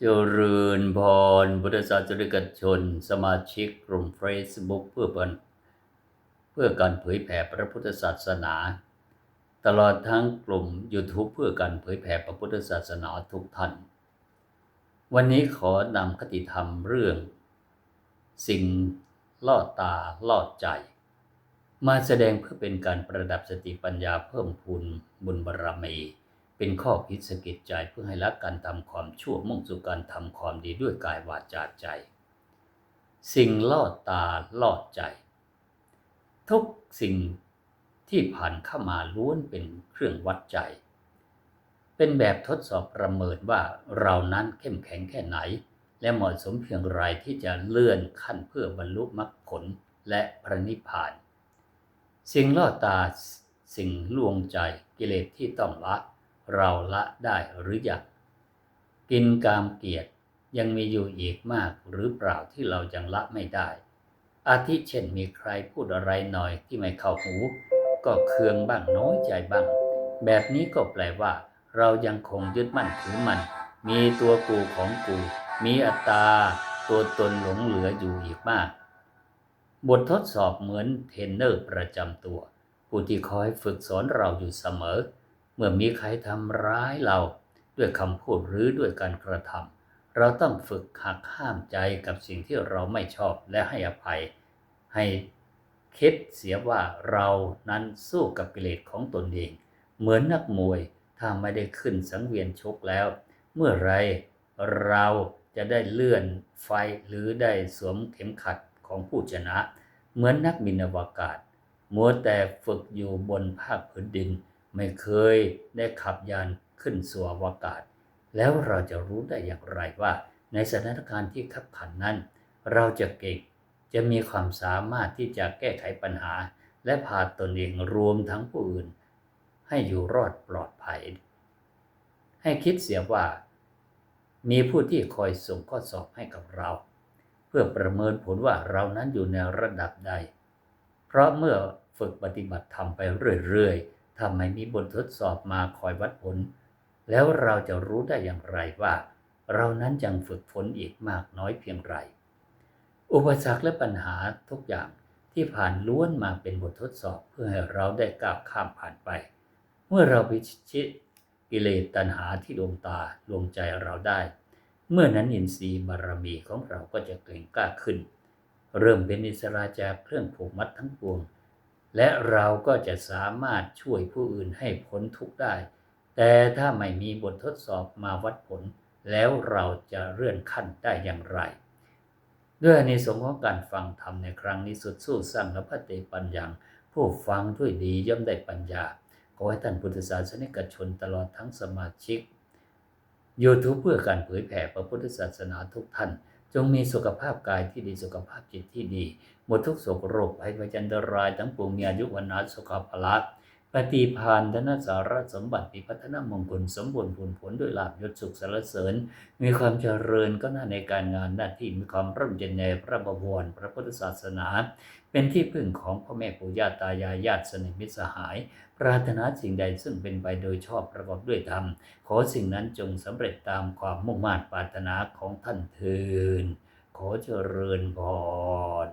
เจริญพรพุทธศาสนิกชน สมาชิกกลุ่มเฟซบุ๊กเพื่อเปินเพื่อการเผยแผ่พระพุทธศาสนา ตลอดทั้งกลุ่ม YouTube เพื่อการเผยแผ่พระพุทธศาสนาทุกท่าน วันนี้ขอนำคติธรรมเรื่อง สิ่งลอดตาลอดใจ มาแสดงเพื่อเป็นการประดับสติปัญญาเพิ่มพูนบุญบารมี เป็นข้อคิดสะกิดใจเพื่อให้ละการทำความชั่วมุ่งสู่การทำความดีด้วยกายวาจาใจ สิ่งลอดตาลอดใจ ทุกสิ่งที่ผ่านเข้ามาล้วนเป็นเครื่องวัดใจ เป็นแบบทดสอบประเมินว่าเรานั้นเข้มแข็งแค่ไหน และเหมาะสมเพียงไรที่จะเลื่อนขั้นเพื่อบรรลุมรรคผลและพระนิพพาน สิ่งล่อตาสิ่งลวงใจกิเลสที่ต้องละ เราละได้หรือยังกินกามเกียรติยังมีอยู่อีกมากหรือเปล่าที่เรายังละไม่ได้ อาทิเช่นมีใครพูดอะไรหน่อยที่ไม่เข้าหู ก็เคืองบ้างน้อยใจบ้าง แบบนี้ก็แปลว่า เรายังคงยึดมั่นถือมัน มีตัวกูของกู มีอัตตา ตัวตนหลงเหลืออยู่อีกมาก บททดสอบเหมือนเทรนเนอร์ประจำตัว ผู้ที่คอยฝึกสอนเราอยู่เสมอ เมื่อมีใครทำร้ายเราด้วยคำพูดหรือด้วยการกระทำเราต้องฝึกหักห้ามใจกับสิ่งที่เราไม่ชอบและให้อภัย ให้คิดเสียว่าเรานั้นสู้กับกิเลสของตนเอง เหมือนนักมวยถ้าไม่ได้ขึ้นสังเวียนชกแล้ว เมื่อไรเราจะได้เลื่อนไฟหรือได้สวมเข็มขัดของผู้ชนะ เหมือนนักบินอวกาศ มัวแต่ฝึกอยู่บนภาคพื้นดิน ไม่เคยได้ขับยานขึ้นสู่อวกาศ แล้วเราจะรู้ได้อย่างไรว่า ในสถานการณ์ที่ขับขันนั้น เราจะเก่งจะมีความสามารถที่จะแก้ไขปัญหา และพาตนเองรวมทั้งผู้อื่น ให้อยู่รอดปลอดภัย ให้คิดเสียว่า มีผู้ที่คอยส่งข้อสอบให้กับเรา เพื่อประเมินผลว่าเรานั้นอยู่ในระดับใด เพราะเมื่อฝึกปฏิบัติธรรมไปเรื่อยๆ ถ้าไม่มีบททดสอบมาคอยวัดผล แล้วเราจะรู้ได้อย่างไรว่า เรานั้นยังฝึกฝนอีกมากน้อยเพียงไร อุปสรรคและปัญหาทุกอย่างที่ผ่านล้วนมาเป็นบททดสอบเพื่อให้เราได้ก้าวข้ามผ่านไป เมื่อเราพิชิตกิเลสตัณหาที่ดวงตาดวงใจเราได้ เมื่อนั้นอินทรีย์บารมีของเราก็จะเก่งกล้าขึ้น เริ่มเป็นอิสระจากเครื่องผูกมัดทั้งปวง และเราก็จะสามารถช่วยผู้อื่นให้พ้นทุกข์ได้ แต่ถ้าไม่มีบททดสอบมาวัดผล แล้วเราจะเลื่อนขั้นได้อย่างไร ด้วยในสงของการฟังธรรมในครั้งนี้สุดสู้สร้างและพระเตปัญญาผู้ฟังด้วยดีย่อมได้ปัญญา ขอให้ท่านพุทธศาสนิกชนตลอดทั้งสมาชิก YouTube เพื่อการเผยแผ่พระพุทธศาสนาทุกท่าน จงมีสุขภาพกายที่ดีสุขภาพจิตที่ดี หมดทุกโศกโรคภัยพยันตรายทั้งปวงมีอายุวันนาสุขภาละ ปฏิพานธนสารสมบัติมีพัฒนามงคลสมบูรณ์ผลผลด้วยลาภยศสุขสารเสริญ มีความเจริญก็หน้าในการงานหน้าที่มีความร่มเย็นในพระบวรพระพุทธศาสนา เป็นที่พึ่งของพ่อแม่ปู่ย่าตายายญาติสนิทมิตรสหาย ปรารถนาสิ่งใดซึ่งเป็นไปโดยชอบประกอบด้วยธรรม ขอสิ่งนั้นจงสำเร็จตามความมุ่งมั่นปรารถนาของท่านเทินขอเจริญพร